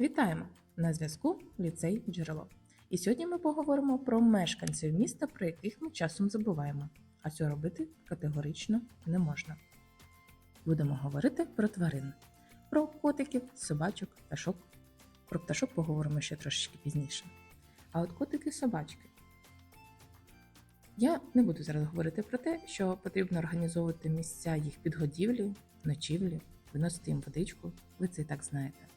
Вітаємо! На зв'язку ліцей джерело. І сьогодні ми поговоримо про мешканців міста, про яких ми часом забуваємо. А цього робити категорично не можна. Будемо говорити про тварин, про котиків, собачок, пташок. Про пташок поговоримо ще трошечки пізніше. А от котики собачки. Я не буду зараз говорити про те, що потрібно організовувати місця їх підгодівлі, ночівлі, виносити їм водичку, ви це і так знаєте.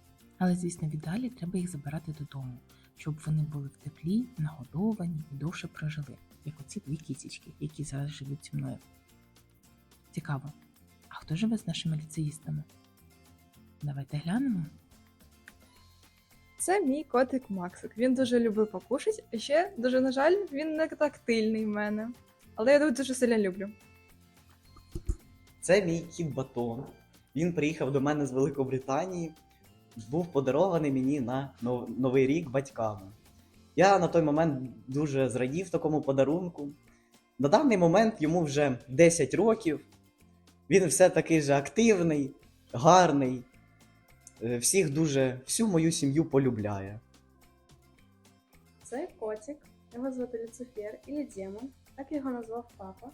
Але, звісно, віддалі треба їх забирати додому, щоб вони були в теплі, нагодовані і довше прожили, як оці дві кісічки, які зараз живуть зі мною. Цікаво, а хто живе з нашими ліцеїстами? Давайте глянемо. Це мій котик Максик. Він дуже любить покушати, а ще дуже, на жаль, він не тактильний в мене. Але я його дуже сильно люблю. Це мій кіт Батон. Він приїхав до мене з Великобританії, був подарований мені на Новий рік батьками. Я на той момент дуже зрадів такому подарунку. На даний момент йому вже 10 років. Він все такий же активний, гарний. е, Всіх дуже, всю мою сім'ю полюбляє. Це котик, його звати Люцифер і Демон, так його назвав папа,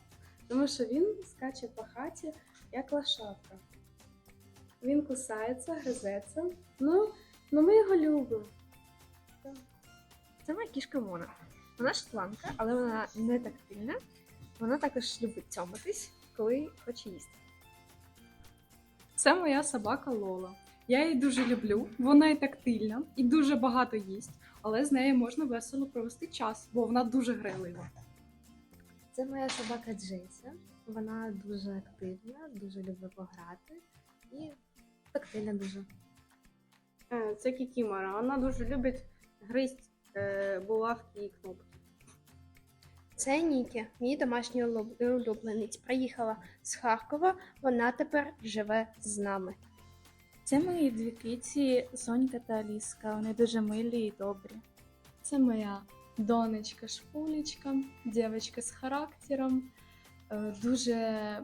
тому що він скаче по хаті як лошадка. Він кусається, гризеться. Ну, ну ми його любимо. Це моя кішка Мона. Вона шотландка, але вона не тактильна. Вона також любить цьоматись, коли хоче їсти. Це моя собака Лола. Я її дуже люблю, вона і тактильна, і дуже багато їсть, але з нею можна весело провести час, бо вона дуже грайлива. Це моя собака Джейся. Вона дуже активна, дуже любить пограти і тактильна дуже. Е, Це Кікімора. Вона дуже любить гризть е, булавки і кнопки. Це Нікі, мій домашній улюб- улюбленець. Приїхала з Харкова, вона тепер живе з нами. Це мої дві киці Сонька та Аліска. Вони дуже милі і добрі. Це моя донечка Шпулечка, дівчинка з характером. Е, Дуже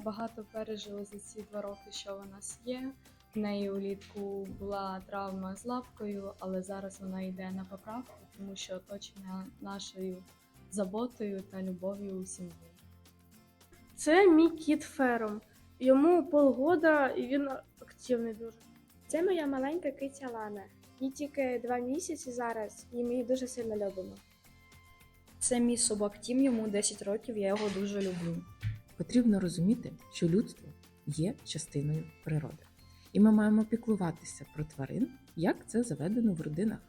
багато пережила за ці два роки, що в нас є. В неї улітку була травма з лапкою, але зараз вона йде на поправку, тому що оточена нашою заботою та любов'ю у сім'ї. Це мій кіт Фером. Йому полгода і він активний дуже. Це моя маленька киця Лана. Їй тільки два місяці зараз, і ми її дуже сильно любимо. Це мій собак Тім, йому 10 років, я його дуже люблю. Потрібно розуміти, що людство є частиною природи і ми маємо піклуватися про тварин, як це заведено в родинах.